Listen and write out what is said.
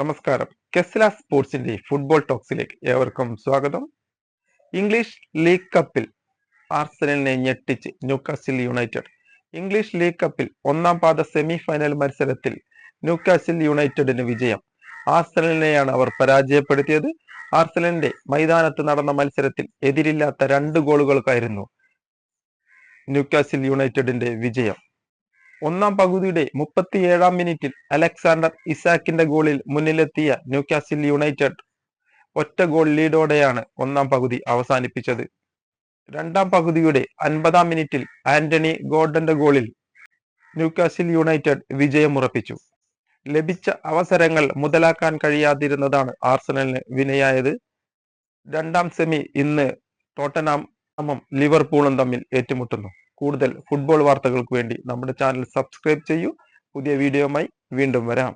നമസ്കാരം. കെസ്ല സ്പോർട്സിന്റെ ഫുട്ബോൾ ടോക്സിലേക്ക് ഏവർക്കും സ്വാഗതം. ഇംഗ്ലീഷ് ലീഗ് കപ്പിൽ ആർസനലിനെ ഞെട്ടിച്ച് ന്യൂക്കാസിൽ യുണൈറ്റഡ്. ഇംഗ്ലീഷ് ലീഗ് കപ്പിൽ ഒന്നാം പാദ സെമി ഫൈനൽ മത്സരത്തിൽ ന്യൂക്കാസിൽ യുണൈറ്റഡിന് വിജയം. ആർസനലിനെയാണ് അവർ പരാജയപ്പെടുത്തിയത്. ആർസനലിന്റെ മൈതാനത്ത് നടന്ന മത്സരത്തിൽ എതിരില്ലാത്ത രണ്ട് ഗോളുകൾക്കായിരുന്നു ന്യൂക്കാസിൽ യുണൈറ്റഡിന്റെ വിജയം. ഒന്നാം പകുതിയുടെ മുപ്പത്തിയേഴാം മിനിറ്റിൽ അലക്സാണ്ടർ ഇസാക്കിന്റെ ഗോളിൽ മുന്നിലെത്തിയ ന്യൂക്കാസിൽ യുണൈറ്റഡ് ഒറ്റ ഗോൾ ലീഡോടെയാണ് ഒന്നാം പകുതി അവസാനിപ്പിച്ചത്. രണ്ടാം പകുതിയുടെ അൻപതാം മിനിറ്റിൽ ആന്റണി ഗോർഡന്റെ ഗോളിൽ ന്യൂക്കാസിൽ യുണൈറ്റഡ് വിജയമുറപ്പിച്ചു. ലഭിച്ച അവസരങ്ങൾ മുതലാക്കാൻ കഴിയാതിരുന്നതാണ് ആർസണലിന് വിനയായത്. രണ്ടാം സെമി ഇന്ന് ടോട്ടനാമും ലിവർപൂളും തമ്മിൽ ഏറ്റുമുട്ടുന്നു. കൂടുതൽ ഫുട്ബോൾ വാർത്തകൾക്ക് വേണ്ടി നമ്മുടെ ചാനൽ സബ്സ്ക്രൈബ് ചെയ്യൂ. പുതിയ വീഡിയോയുമായി വീണ്ടും വരാം.